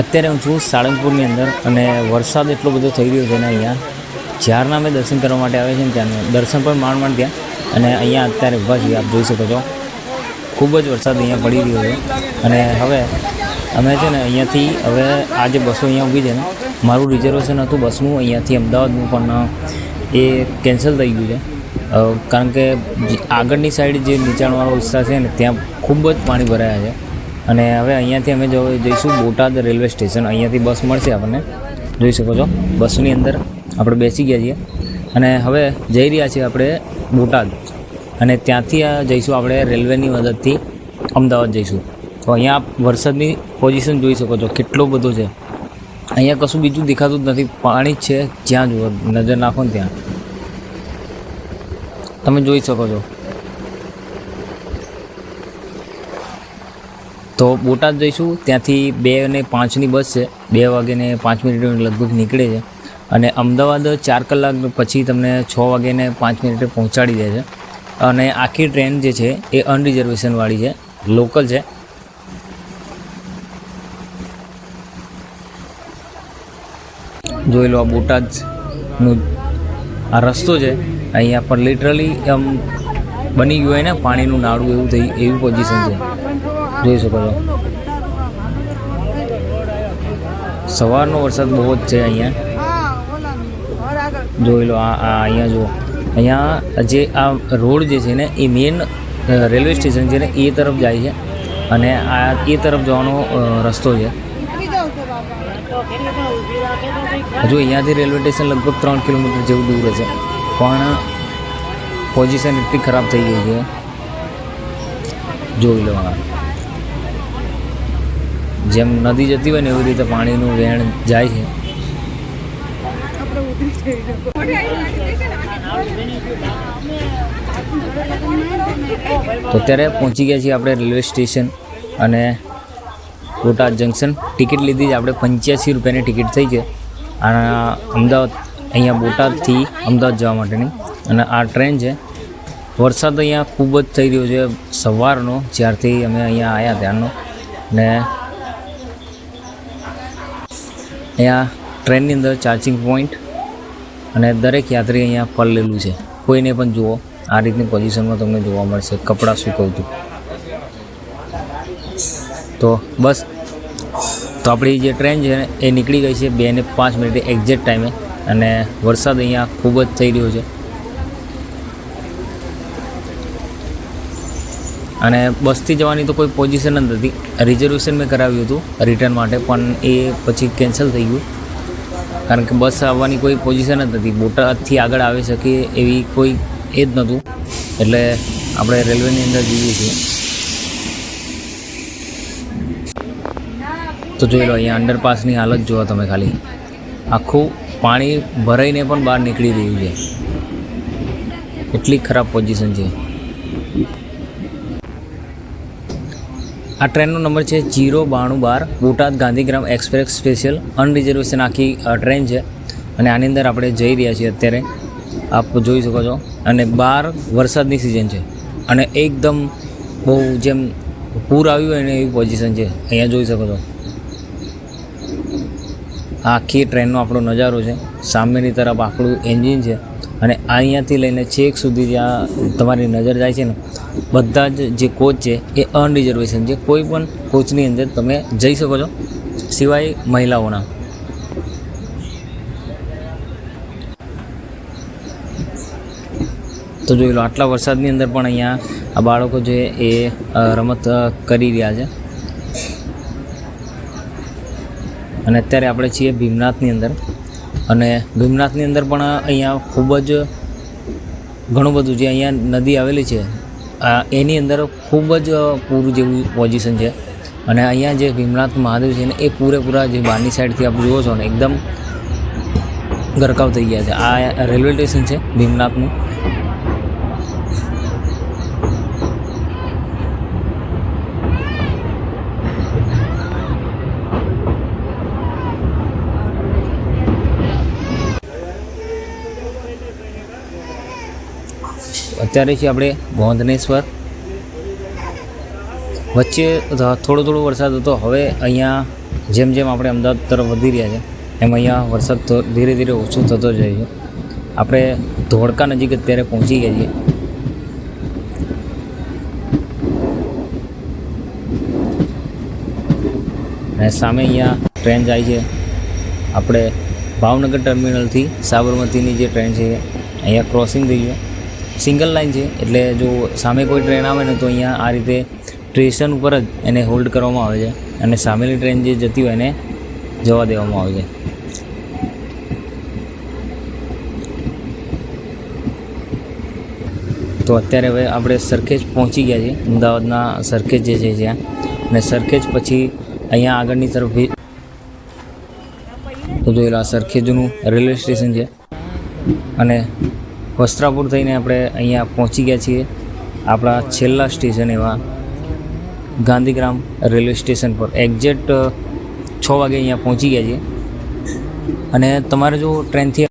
અત્યારે હું છું સાળંગપુરની અંદર અને વરસાદ એટલો બધો થઈ રહ્યો છે ને અહીંયા. જ્યારના અમે દર્શન કરવા માટે આવે છે ને ત્યાંનું દર્શન પણ માંડ માંડ ત્યાં અને અહીંયા અત્યારે ઊભા છીએ, આપ જોઈ શકો છો. ખૂબ જ વરસાદ અહીંયા પડી રહ્યો છે. અને હવે અમે છે ને અહીંયાથી હવે આ જે બસો અહીંયા ઊભી છે ને, મારું રિઝર્વેશન હતું બસનું, અહીંયાથી અમદાવાદનું પણ એ કેન્સલ થઈ ગયું છે. કારણ કે આગળની સાઈડ જે નીચાણવાળો વિસ્તાર છે ને, ત્યાં ખૂબ જ પાણી ભરાયા છે. અને હવે અહીંયાથી અમે જો જઈશું બોટાદ રેલવે સ્ટેશન. અહીંયાથી બસ મળશે આપણને. જોઈ શકો છો, બસની અંદર આપણે બેસી ગયા છીએ. અને હવે જઈ રહ્યા છીએ આપણે બોટાદ. અને ત્યાંથી જઈશું આપણે રેલવેની મદદથી અમદાવાદ જઈશું. તો અહીંયા વરસાદની પોઝિશન જોઈ શકો છો, કેટલો બધો છે. અહીંયા કશું બીજું દેખાતું જ નથી. પાણી જ છે, જ્યાં જુઓ, નજર નાખો ને ત્યાં. તમે જોઈ શકો છો. તો બોટાદ જઈશું. ત્યાંથી બે અને પાંચની બસ છે. બે વાગ્યાને પાંચ મિનિટ લગભગ નીકળે છે. અને અમદાવાદ ચાર કલાક પછી તમને છ વાગ્યાને પાંચ મિનિટે પહોંચાડી દે છે. અને આખી ટ્રેન જે છે એ અનરિઝર્વેશનવાળી છે. લોકલ છે. જોઈ લો આ બોટાદનું આ રસ્તો છે. અહીંયા પર લિટરલી આમ બની ગયું હોય ને, પાણીનું નાળું એવું થઈ એવી પોઝિશન છે. જોઈ શકો છો. સવારનો વરસાદ બહુ જ છે અહીંયા. જોઈ લો, આ અહીંયા જુઓ. અહીંયા જે આ રોડ જે છે ને, એ મેઇન રેલવે સ્ટેશન છે ને, એ તરફ જાય છે. અને આ એ તરફ જવાનો રસ્તો છે. હજુ અહીંયાથી રેલવે સ્ટેશન લગભગ ત્રણ કિલોમીટર જેવું દૂર હશે. પણ પોઝિશન એટલી ખરાબ થઈ ગઈ છે. જોઈ લો આ. જેમ નદી જતી હોય ને એવી રીતે પાણીનું વહેણ જાય છે. તો અત્યારે પહોંચી ગયા છીએ આપણે રેલવે સ્ટેશન અને બોટાદ જંકશન. ટિકિટ લીધી જ આપણે પંચ્યાસી રૂપિયાની ટિકિટ થઈ છે. અને અમદાવાદ અહીંયા બોટાદથી અમદાવાદ જવા માટેની. અને આ ટ્રેન છે. વરસાદ અહીંયા ખૂબ જ થઈ રહ્યો છે. સવારનો જ્યારથી અમે અહીંયા આવ્યા ત્યારનો. ને અહીંયા ટ્રેનની અંદર ચાર્જિંગ પોઈન્ટ અને દરેક યાત્રી અહીંયા પડલેલું છે. કોઈને પણ જુઓ, આ રીતની પોઝિશનમાં તમને જોવા મળશે. કપડાં સૂકવતું તો બસ, તો આપણી જે ટ્રેન છે એ નીકળી ગઈ છે બે ને પાંચ મિનિટે એક્ઝેક્ટ ટાઈમે અને વરસાદ અહીંયા ખૂબ જ થઈ રહ્યો છે. અને બસથી જવાની તો કોઈ પોઝિશન જ નથી. રિઝર્વેશન મેં કરાવ્યું હતું રિટર્ન માટે, પણ એ પછી કેન્સલ થઈ ગયું. કારણ કે બસ આવવાની કોઈ પોઝિશન જ નથી. બોટાદથી આગળ આવી શકે એવી કોઈ એ જ નહોતું. એટલે આપણે રેલવેની અંદર જઈએ છીએ. તો જોઈ લો, અહીંયા અંડરપાસની હાલત જુઓ તમે ખાલી. આખું પાણી ભરાઈને પણ બહાર નીકળી રહ્યું છે. એટલી ખરાબ પોઝિશન છે. આ ટ્રેનનો નંબર છે જીરો બાણું બાર Botad Gandhigram express special unreservation આખી ટ્રેન છે. અને આની અંદર આપણે જઈ રહ્યા છીએ અત્યારે. આપ જોઈ શકો છો. અને બહાર વરસાદની સિઝન છે. અને એકદમ બહુ જેમ પૂર આવ્યું હોય ને એવી પોઝિશન છે. અહીંયા જોઈ શકો છો. આખી ટ્રેનનો આપણો નજારો છે. સામેની તરફ આપણું એન્જિન છે. અને અહીંયાથી લઈને છેક સુધી જ્યાં તમારી નજર જાય છે ને, બધા જ જે કોચ છે એ અનરિઝર્વેશન છે. કોઈ પણ કોચની અંદર તમે જઈ શકો છો. સિવાય મહિલાઓના. તો જોઈ લો, આટલા વરસાદની અંદર પણ અહીંયા આ બાળકો જે એ રમત કરી રહ્યા છે. અને અત્યારે આપણે છીએ ભીમનાથની અંદર. અને ભીમનાથની અંદર પણ અહીંયા ખૂબ જ ઘણું બધું જે અહીંયા નદી આવેલી છે, આ એની અંદર ખૂબ જ પૂર જેવું પોઝિશન છે. અને અહીંયા જે ભીમનાથ મહાદેવ છે ને, એ પૂરેપૂરા જે બહારની સાઈડથી આપ જુઓ છો ને, એકદમ ગરકાવ થઈ ગયા છે. આ રેલવે સ્ટેશન છે ભીમનાથનું. અત્યારે છે આપણે ગોંધનેશ્વર. વચ્ચે થોડો થોડો વરસાદ હતો. હવે અહીંયા જેમ જેમ આપણે અમદાવાદ તરફ વધી રહ્યા છે, એમ અહીંયા વરસાદ ધીરે ધીરે ઓછો થતો જાય છે. આપણે ધોળકા નજીક અત્યારે પહોંચી ગયા છીએ. અને સામે અહીંયા ટ્રેન જાય છે. આપણે ભાવનગર ટર્મિનલથી સાબરમતીની જે ટ્રેન છે, અહીંયા ક્રોસિંગ થઈ છે સિંગલ લાઇન છે. એટલે જો સામે કોઈ ટ્રેન આવે ને તો અહીંયા આ રીતે સ્ટેશન ઉપર જ એને હોલ્ડ કરવામાં આવે છે. અને સામેની ટ્રેન જે જતી હોય એને જવા દેવામાં આવે છે. તો અત્યારે હવે આપણે સરખેજ પહોંચી ગયા છીએ. અમદાવાદના સરખેજ જે છે જ્યાં અને સરખેજ પછી અહીંયા આગળની તરફ તો જોયેલા સરખેજનું રેલવે સ્ટેશન છે. અને વસ્ત્રાપુર થઈને આપણે અહીંયા પહોંચી ગયા છીએ. આપણા છેલ્લા સ્ટેશન એવા ગાંધીગ્રામ રેલવે સ્ટેશન પર. એક્ઝેક્ટ છ વાગે અહીંયા પહોંચી ગયા છીએ. અને તમારે જો ટ્રેનથી